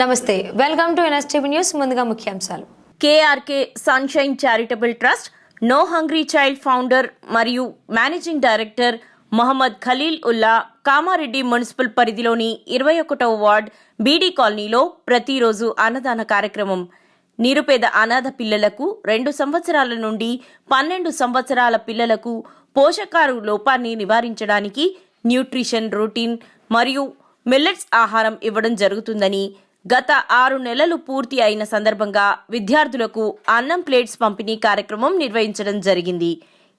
నమస్తే welcome to NSTV news ముందుగా ముఖ్యాంశాలు. KRK sunshine charitable trust no hungry child founder మరియు managing director Mohammed Khalil Ulla Kamareddy municipal పరిధిలోని ఇరవై ఒకటవ వార్డ్ బీడీ కాలనీలో ప్రతిరోజు అన్నదాన కార్యక్రమం. నిరుపేద అనాథ పిల్లలకు రెండు సంవత్సరాల నుండి పన్నెండు సంవత్సరాల పిల్లలకు పోషకారు లోపాన్ని నివారించడానికి న్యూట్రిషన్ రొటీన్ మరియు మిల్లెట్స్ ఆహారం ఇవ్వడం జరుగుతుందని గత ఆరు నెలలు పూర్తి అయిన సందర్భంగా విద్యార్థులకు అన్నం ప్లేట్స్ పంపిణీ కార్యక్రమం నిర్వహించడం జరిగింది.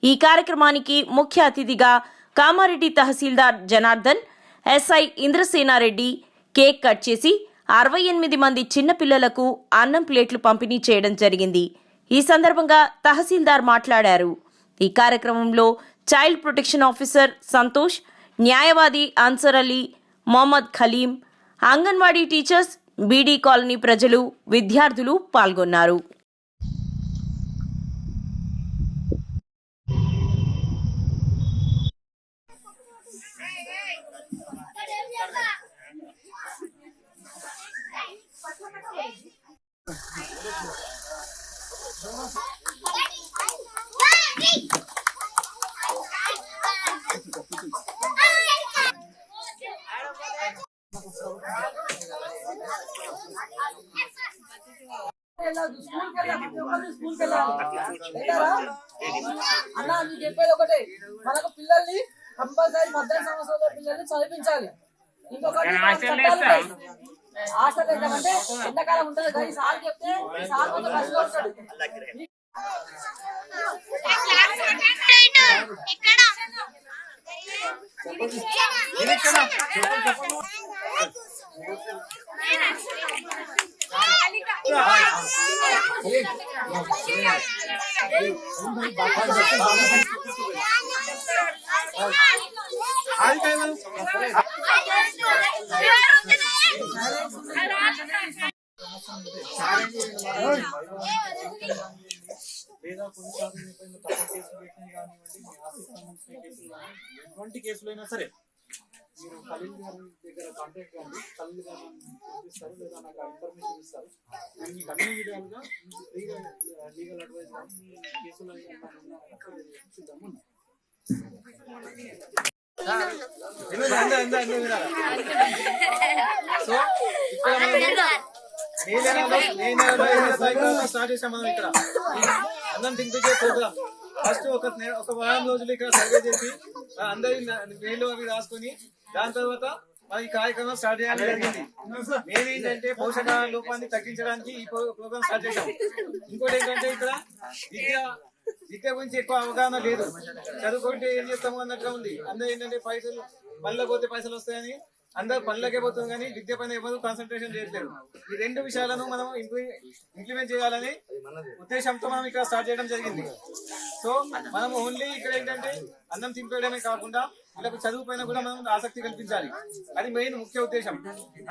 ఈ కార్యక్రమానికి ముఖ్య అతిథిగా Kamareddy tahsildar Janardhan SI Indrasena Reddy cake cut చేసి అరవై ఎనిమిది మంది చిన్నపిల్లలకు అన్నం ప్లేట్లు పంపిణీ చేయడం జరిగింది. ఈ సందర్భంగా తహసీల్దార్ మాట్లాడారు. ఈ కార్యక్రమంలో చైల్డ్ ప్రొటెక్షన్ ఆఫీసర్ సంతోష్ న్యాయవాది అన్సర్ అలీ మొహమ్మద్ ఖలీం అంగన్వాడీ టీచర్స్ బీడీ కాలనీ ప్రజలు విద్యార్థులు పాల్గొన్నారు. వెళ్ళొద్దు స్కూల్కి వెళ్ళాలి. స్కూల్కి వెళ్ళాలి అన్న నీకు చెప్పేది ఒకటే. మనకు పిల్లల్ని కంపల్సరీ పద్దెనిమిది సంవత్సరాల పిల్లల్ని చదివించాలి. ఇంకొకటి. హాస్టల్ ఏంటంటే ఎండాకాలం ఉంటుంది. కదా ఈ సార్ చెప్తే ఈ సార్ కొంచెం కష్టంగా ఉంటాడు లేదా కొన్నిసార్లు మీ తప్పు కేసులు పెట్టినా కానివ్వండి మీ ఆఫీస్ సంబంధించిన కేసులు కానీ ఎటువంటి కేసులైనా సరే మీరు ఖలీల్ గారి దగ్గర కాంటాక్ట్ కండి ఖలీల్ గారు చూపిస్తారు లేదా నాకు ఇన్ఫర్మేషన్ ఇస్తారు నేను మీకు అన్ని విధాలుగా మీకు ఫ్రీగా లీగల్ అడ్వైస్ కానీ మీ కేసులు ఏమైనా ఉన్నాయా చూద్దాము సో స్టార్ట్ చేసాం మనం ఇక్కడ. అన్నం తినిపించే ప్రోగ్రామ్ ఫస్ట్ ఒక ఒక వారం రోజులు ఇక్కడ సర్వే చేసి అందరి వేలు అవి రాసుకొని దాని తర్వాత మన ఈ కార్యక్రమం స్టార్ట్ చేయాలని జరిగింది. మెయిన్ ఏంటంటే పోషకాహార లోపాన్ని తగ్గించడానికి ఈ ప్రోగ్రామ్ స్టార్ట్ చేశాం. ఇంకోటి ఏంటంటే ఇక్కడ విద్య విద్య గురించి ఎక్కువ అవగాహన లేదు. చదువుకుంటే ఏం చేస్తాము అన్నట్టుగా ఉంది. అందరూ ఏంటంటే పైసలు మళ్ళీ పోతే పైసలు వస్తాయని అందరు పనులకే పోతుంది కానీ విద్య పైన ఎవరు కాన్సన్ట్రేషన్ చేయట్లేదు. ఈ రెండు విషయాలను మనం ఇంప్లిమెంట్ చేయాలని ఉద్దేశంతో మనం ఇక్కడ స్టార్ట్ చేయడం జరిగింది. సో మనం ఓన్లీ ఇక్కడ ఏంటంటే అన్నం తింపేయడమే కాకుండా వీళ్ళకు చదువు పైన కూడా మనం ఆసక్తి కల్పించాలి. అది మెయిన్ ముఖ్య ఉద్దేశం.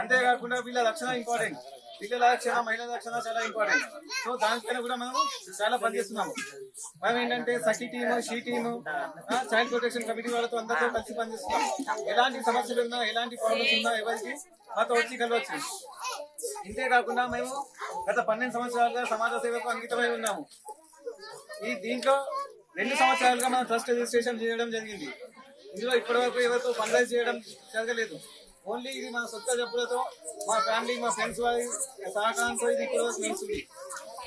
అంతేకాకుండా వీళ్ళ రక్షణ ఇంపార్టెంట్ పిల్లల రక్షణ మహిళల రక్షణ చాలా ఇంపార్టెంట్ సో దానిపైన కూడా మనం చాలా పనిచేస్తున్నాము మనం ఏంటంటే Sakhi team she team child protection committee వాళ్ళతో అందరితో కలిసి పనిచేస్తున్నాం ఎలాంటి సమస్యలు ఉన్నా ఎలాంటి ప్రాబ్లమ్స్ ఉన్నా ఎవరికి మాతో వచ్చి కలవచ్చు. ఇంతే కాకుండా మేము గత పన్నెండు సంవత్సరాలుగా సమాజ సేవకు అంకితమై ఉన్నాము. ఈ దీంట్లో రెండు సంవత్సరాలుగా మనం ట్రస్ట్ రిజిస్ట్రేషన్ చేయడం జరిగింది. ఇందులో ఇప్పటివరకు ఎవరితో ఫండ్రైజ్ చేయడం జరగలేదు. ఓన్లీ ఇది మన సొంత జబ్బులతో మా ఫ్యామిలీ మా ఫ్రెండ్స్ వారి సహకారంతో ఇది ఇప్పుడు నిలుస్తుంది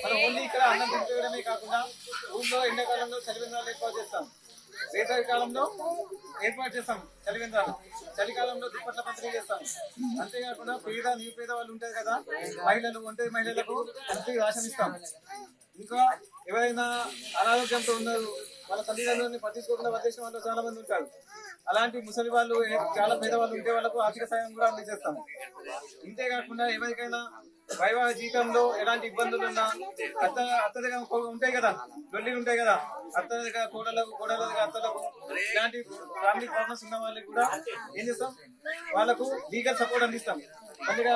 మనం ఓన్లీ ఇక్కడ అన్నం తింటేయడమే కాకుండా ఊళ్ళో ఎండాకాలంలో చలివేంద్రాలు ఏర్పాటు చేస్తాం. వేసవి కాలంలో ఏర్పాటు చేస్తాం చలివేంద్రాలు. చలికాలంలో దుప్పట్ల పంపిణీ చేస్తాం. అంతేకాకుండా పేద నిరుపేద వాళ్ళు ఉంటారు కదా మహిళలు ఒంటరి మహిళలకు అంతే రాషన్ ఇస్తాం ఇంకా ఎవరైనా అనారోగ్యంతో ఉన్నారు వాళ్ళ తల్లిదండ్రులని పట్టించుకోకుండా వదిలేసిన వాళ్ళు చాలా మంది ఉంటారు. అలాంటి ముసలి వాళ్ళు చాలా పేదవాళ్ళు ఉంటే వాళ్ళకు ఆర్థిక సాయం కూడా అందజేస్తాము ఇంతేకాకుండా ఎవరికైనా వైవాహిక జీవితంలో ఎలాంటి ఇబ్బందులు ఉన్నా అత్త అత్త దగ్గర ఉంటాయి కదా దొల్లిలు ఉంటాయి కదా అత్త దగ్గర కోడలకు కోడల దగ్గర అత్తలకు ఇలాంటి ఫ్యామిలీ ప్రాబ్లమ్స్ ఉన్న వాళ్ళకి కూడా ఏం చేస్తాం? వాళ్ళకు లీగల్ సపోర్ట్ అందిస్తాం. అందుగా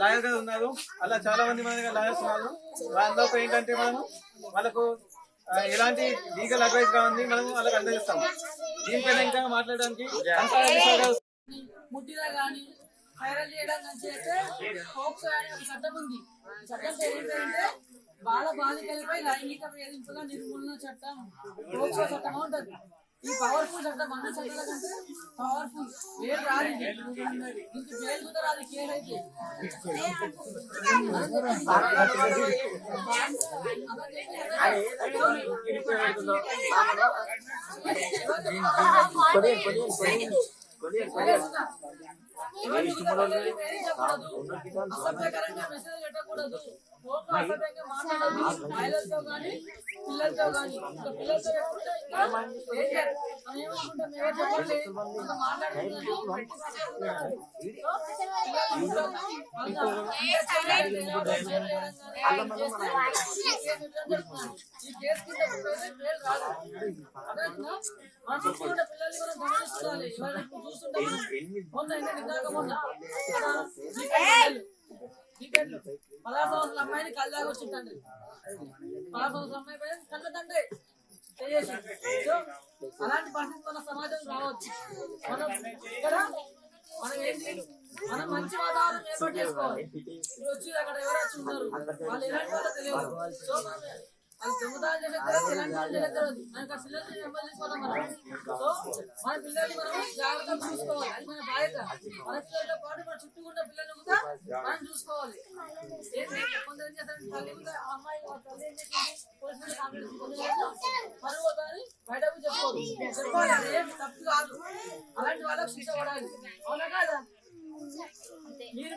లాయర్ గారు ఉన్నారు. అలా చాలా మంది మన లాయర్స్ ఉన్నారు. వాళ్ళతో ఏంటంటే మనము వాళ్ళకు ఎలాంటి లీగల్ అడ్వైస్ కావాలి మనం వాళ్ళకి అందజేస్తాం దీనిపైన ఇంకా మాట్లాడడానికి వైరల్ చేయడం అనే ఒక చట్టం ఉంది. చట్టం ఏంటంటే బాల బాలికలపై లైంగిక వేధింపుల నిర్మూలన చట్టం. చట్టం ఉంటది ఈ పవర్ఫుల్ చట్టం అన్ని చట్టాల కంటే పవర్ఫుల్ వేలు రాదు ఇది. ఇంక వేలు కూడా రాదు కేర్ అయితే ఎవరిని కూడా పిల్లల్ని వేధించకూడదు. అసభ్యకరంగా మెసేజ్ పెట్టకూడదు ఫోన్లో అసభ్యంగా మాట్లాడాలి మహిళలతో కానీ పిల్లలతో కానీ ఇంకా పిల్లలతో ఇంకా ఏమనుకుంటాం ఎవరు చెప్పండి ఇంకా మాట్లాడుతున్నది ఈ కేసు కింద పేరు రాదు అర్థమవుతుందా? మన చుట్టూ కూడా గమనించాలి ఎవరైనా మొన్న ఏంటంటే ఇందాక మొన్న పదహారు సంవత్సరాల అమ్మాయిని కళ్ళాగా వచ్చిందండి. పదహారు సంవత్సరాల అమ్మాయి పైన కళ్ళ తండ్రి. అలాంటి పరిస్థితి మన సమాజం రావచ్చు. మనం కదా మనం ఏంటి? మనం మంచి వాతావరణం ఏర్పాటు చేసుకోవాలి. ఇప్పుడు వచ్చి అక్కడ ఎవరు వచ్చి ఉన్నారు? వాళ్ళు ఎలాంటి వాళ్ళు తెలియదు. సో మనం? పిల్లల్ని మనం జాగ్రత్తగా చూసుకోవాలి. అది మన బాధ్యత. మన పిల్లలతో పాటు మన చుట్టూ ఉన్న పిల్లల్ని కూడా మనం చూసుకోవాలి. కొందరు తల్లి కూడా అమ్మాయి తల్లి ఏం పరువు బయటకు చెప్పుకోరు. చెప్పాలి అది ఏం తప్పు కాదు. అలాంటి వాళ్ళకి శిక్ష పడాలి. అవునా కాదా? మీరు